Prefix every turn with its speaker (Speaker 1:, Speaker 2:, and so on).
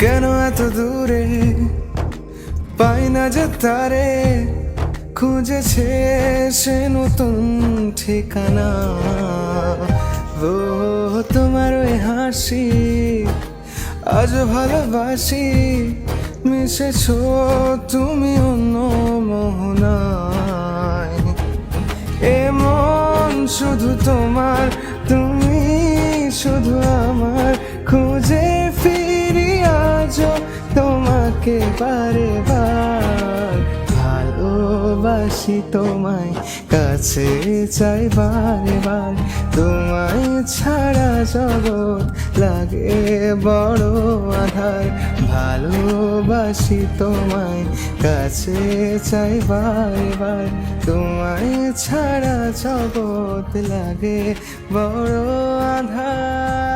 Speaker 1: কেন এত দূরে? পাই না যে তারে, খুঁজেছে সে নতুন ঠিকানা। ও, তোমার ওই হাসি, আজ ভালোবাসি, মিশেছ তুমি অন্য মোহনায়। এমন শুধু তোমার, তুমি শুধু আমার, খুঁজে তোমাকে বারে বার, ভালোবাসি তোমায়, কাছে চাই বারে বার। তোমায় ছাড়া জগৎ লাগে বড় আধার, ভালোবাসি তোমায়, কাছে চাই বারে বার। তোমায় ছাড়া জগৎ লাগে বড় আধার।